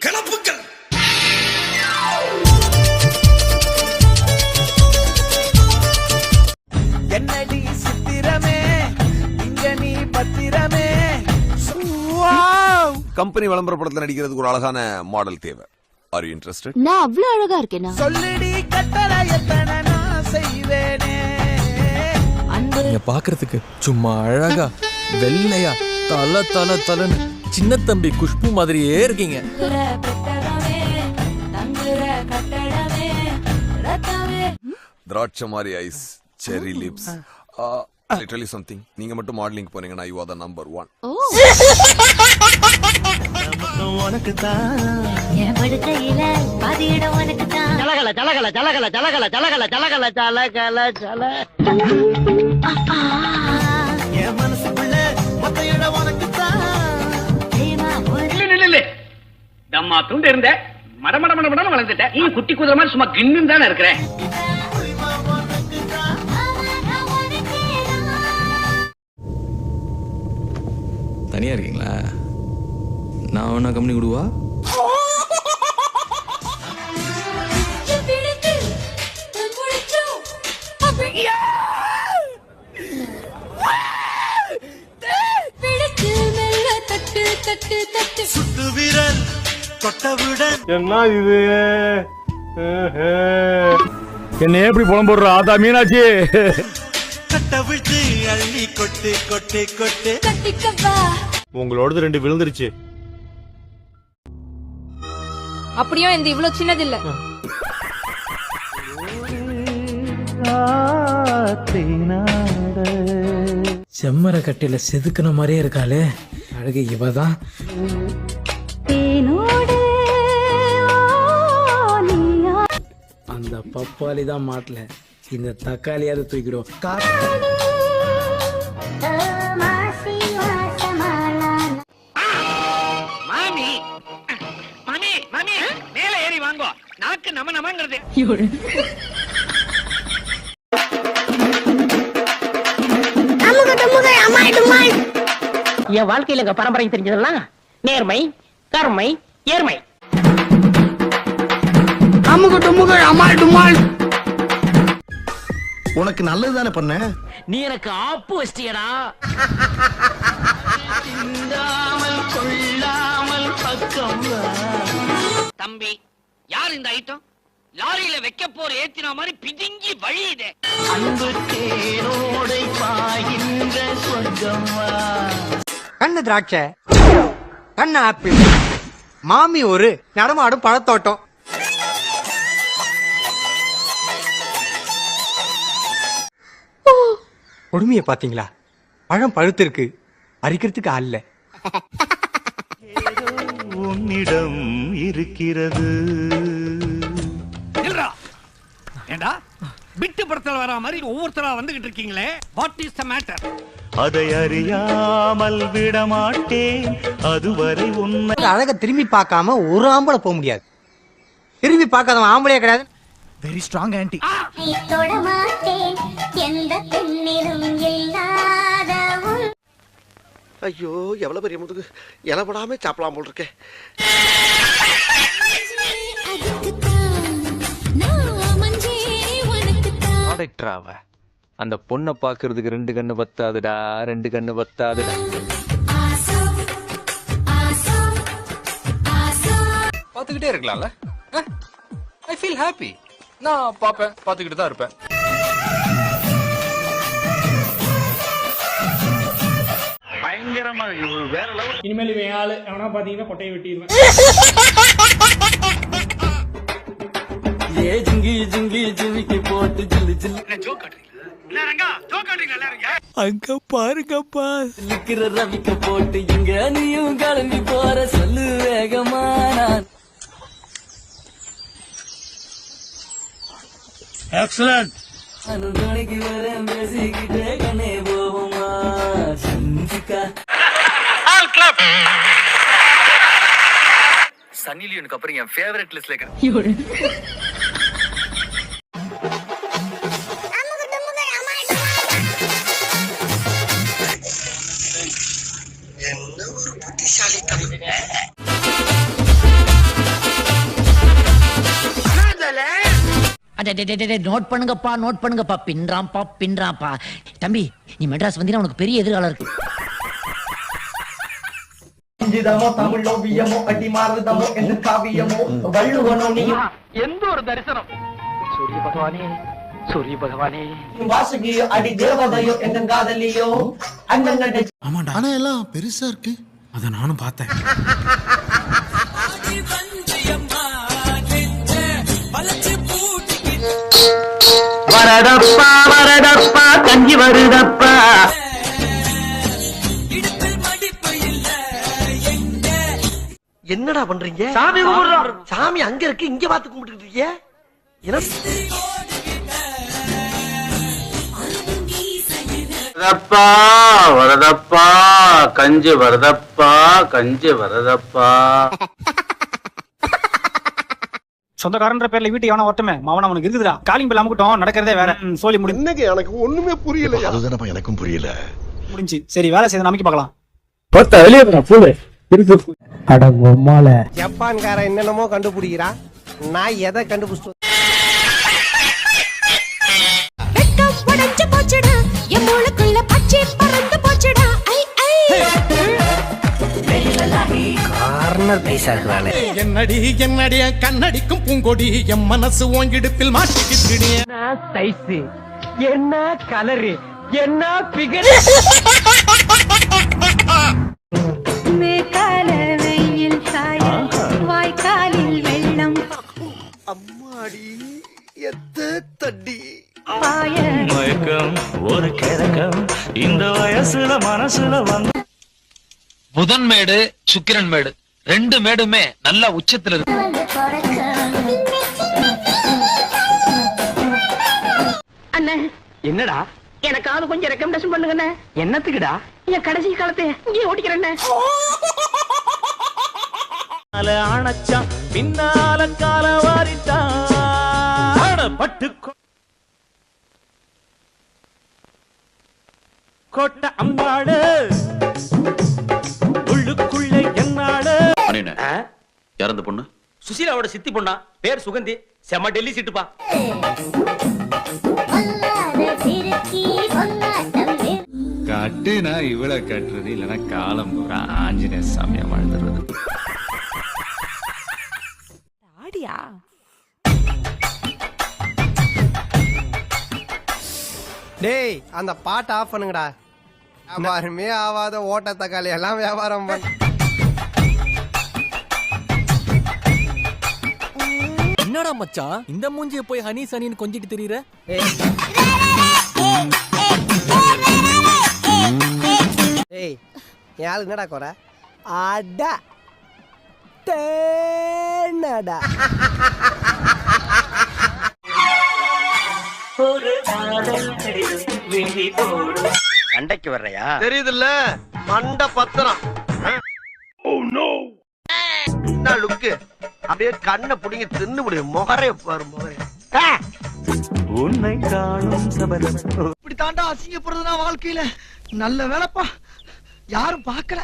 கிளப்புக்கள் என்னடி சித்திரமே? இங்க நீ பத்திரமே? கம்பெனி விளம்பர படத்துல நடிக்கிறதுக்கு ஒரு அழகான மாடல் தேவை. ஆர் யூ இன்ட்ரெஸ்டட் நான் அவ்வளவு அழகா இருக்கேனா? சொல்லிடி கட்டளை எத்தனை நான் செய்வேனே? அன்பு. நீங்க பாக்குறதுக்கு சும்மா அழகா வெள்ளையா தல தல தலன்னு சின்ன தம்பி குஷ்பு மாதிரியே இருக்கீங்க. திராட்சை மாதிரி ஐஸ் செரி லிப்ஸ் லிட்டரலி சம்திங் நீங்க மட்டும் மாடலிங் போனீங்கன்னா you are the number one உனக்கு தம்மா துண்டு இருந்த மட மட மட மடம் வளர்ந்துட்ட. நீ குட்டி குதிரை மாதிரி சும்மா கின்னு தானே இருக்கிறேன் தனியா இருக்கீங்களா? நான் வேணா கம்பெனி விடுவா? தொட்டவுடன் என்ன எப்படி புலம் போடுற? ஆதா மீனாட்சி. கட்டவிழ்த்து அள்ளி கொட்டு கொட்டு கொட்டு. உங்களோடது ரெண்டு விழுந்துருச்சு. அப்படியும் இந்த இவ்வளவு சின்னதில்ல. செம்மர கட்டையில செதுக்குன மாதிரியே இருக்காளே. அழகு இவதான். பப்பாளி தான் மாட்டல. இந்த தக்காளியாவது தூக்கிடும் கா- மாமி. மாமி மாமி. மேல ஏறி வாங்கோ. நாக்கு நம நமங்கிறது என் வாழ்க்கையில எங்க பரம்பரை தெரிஞ்சதெல்லாம் நேர்மை கருமை ஏர்மை உனக்கு நல்லது தானே பண்ண? நீ எனக்கு ஆப்பு வச்சிட்டியடா. தம்பி யார் இந்த ஐட்டம்? லாரியில வைக்க போற ஏத்தின மாதிரி பிதுங்கி வழியுதே. அன்பு தேரோடை பாய்கின்ற சொர்க்கம் வா. கண்ணு திராட்சை கண்ணு ஆப்பிள். மாமி ஒரு நடமாடும் பழத்தோட்டம். கொடுமைய பாத்தீங்களா பழம் பழுத்திருக்கு. பறிக்கிறதுக்கு ஆள் இல்ல. உன்னிடம் இருக்கிறது. ஏண்டா? பிட்டு படத்துல வர மாதிரி ஒவ்வொருத்தரா வந்துகிட்டு இருக்கீங்களே? வாட் இஸ் த மேட்டர் அதை அறியாமல் விடமாட்டேன். அதுவரை உன்னை அழக திரும்பி பார்க்காம ஒரு ஆம்பளை போக முடியாது. திரும்பி பார்க்காதவன் ஆம்பளையே கிடையாது. வெரி ஸ்ட்ராங் ஆன்டி தொட மாட்டேன் எந்த பெண்ணிலும் இல்லாத உன் ஐயோ எவ்வளவு பெரிய முதுகு. இலப்படாம சாப்பிடலாம் போல் இருக்கே. ப்ராடக்டராவ அந்த பொண்ணை பாக்குறதுக்கு ரெண்டு கண்ணு பத்தாதுடா ரெண்டு கண்ணு பத்தாதுடா. பாத்துக்கிட்டே இருக்கலாம்ல. ஐ ஃபீல் ஹாப்பி நான் பாப்பேன் பாத்துக்கிட்டு தான் இருப்பேன். பயங்கரமா வேற லெவல் இனிமேல் இவன் ஆளு. எவனா பாத்தீங்கன்னா கொட்டையை வெட்டிடுவேன் ஏ ஜிங்கி ஜிங்கி ஜிமிக்கி போட்டு ஜில்லு ஜில்லு. ஜோக் காட்டுறீங்களா? இல்ல ரங்கா ஜோக் காட்டுறீங்களா எல்லாரும் அங்க பாருங்கப்பா. இருக்கிற ரவிக்க போட்டு இங்க நீயும் கிளம்பி போற சொல்லு வேகமா நான். எக்ஸலன்ட் துணைக்கு வரேன் பேசிக்கிட்டே கண்ணே போவோமா செஞ்சுக்கா சன்னி லியோனுக்கு அப்புறம் என் ஃபேவரட் லிஸ்ட்ல இருக்கிற என்ன ஒரு புத்திசாலித்தனம். நோட் பண்ணுங்கப்பா நோட் பண்ணுங்கப்பா. பின்றாம்பா பின்றாம்பா தம்பி நீ மெட்ராஸ் வந்தீங்கன்னா உனக்கு பெரிய எதிர்காலம் இருக்கு. இஞ்சிதமோ தமிழ் ஓவியமோ அடி மாறுதமோ என்று காவியமோ வள்ளுவனோ நீ எந்த ஒரு தரிசனம்? சூரிய பகவானே சூரிய பகவானே. வாசுகியோ அடி தேவதையோ என்ன காதலியோ ஆனா எல்லாம் பெருசா இருக்கு. அத நானும் பார்த்தேன். வரதப்பா வரதப்பா கஞ்சி வருதப்பா. என்னடா பண்றீங்க? சாமி கும்பிடுறோம். சாமி அங்க இருக்கு இங்க பாத்து கும்பிட்டு இருக்கீங்க? என்ன? வரதப்பா வரதப்பா கஞ்சி வரதப்பா கஞ்சி வரதப்பா. சொந்தக்காரன்ற பேர்ல வீட்டு எவனா ஒருத்தமே மாவன அவனுக்கு இருக்குதுடா. காலிங் பில் அமுக்கட்டும். நடக்கிறதே வேற. ம், சோலி முடி என்னங்க எனக்கு ஒண்ணுமே புரியல அதுதானப்பா எனக்கும் புரியல. முடிஞ்சு. சரி வேலை செய்து நமக்கு பார்க்கலாம். பார்த்தா வெளியே போறா பூலு இருக்கு. அட உம்மால. ஜப்பான்காரன் என்னென்னமோ கண்டுபிடிக்கிறான். நான் எதை கண்டுபிடிச்சிட்டு கார்னர் பைசா இருக்கிறாளே என்னடி என்னடிய கண்ணடிக்கும் பூங்கொடி என் மனசு ஓங்கிடுப்பில் மாட்டிக்கிட்டு சைஸ் என்ன கலரு என்ன பிகர் மேற்கால வெயில் சாய வாய்க்காலில் வெள்ளம். அம்மாடி எத்த தண்ணி பாய. மயக்கம் ஒரு கிழக்கம் இந்த வயசுல மனசுல வந்து புதன் மேடு சுக்கிரன் மேடு. ரெண்டு மேடுமே நல்லா உச்சத்துல இருக்கு. அண்ணே. என்னடா? எனக்காவது கொஞ்சம் ரெக்கமெண்டேஷன் பண்ணுங்கண்ணே. என்னத்துக்குடா? என் கடைசி காலத்தை இங்கே ஓட்டிக்கிறேண்ணே. அணைச்சான் பின்னால கால வாரிட்டான். பட்டு கொட்ட அம்பாடு என்னாடு இறந்த பொண்ணு? சுசீலாவோட சித்தி பொண்ணா? பேர் சுகந்தி. செம்ம டெல்லி சிட்டுப்பா. கட்டுனா இவ்வளவு கட்டுறது இல்லைன்னா காலம் பூரா ஆஞ்சநேய சாமியா வாழ்ந்துடுறது ஆடியா? டேய் அந்த பாட்டை ஆஃப் பண்ணுங்கடா. வியாபாரமே ஆவாத ஓட்ட தக்காளி எல்லாம் வியாபாரம் பண்ண. என்னடா மச்சான்? இந்த மூஞ்சிய போய் ஹனி சனின்னு கொஞ்சிட்டு தெரியற? ஏய். என் ஆளு என்னடா குறை? அடா. தேனடா. சண்டைக்கு வர்றையா? தெரியுதுல்ல? மண்ட பத்திரம் என்ன லுக்கு. அப்படியே கண்ணை புடிங்க தின்னு முடியும். முகரே பாரு முகரே. உன்னை காணும் சபலம் இப்படி தாண்டா அசிங்கப்படுறதுனா வாழ்க்கையில. நல்ல வேலைப்பா. யாரும் பார்க்கல.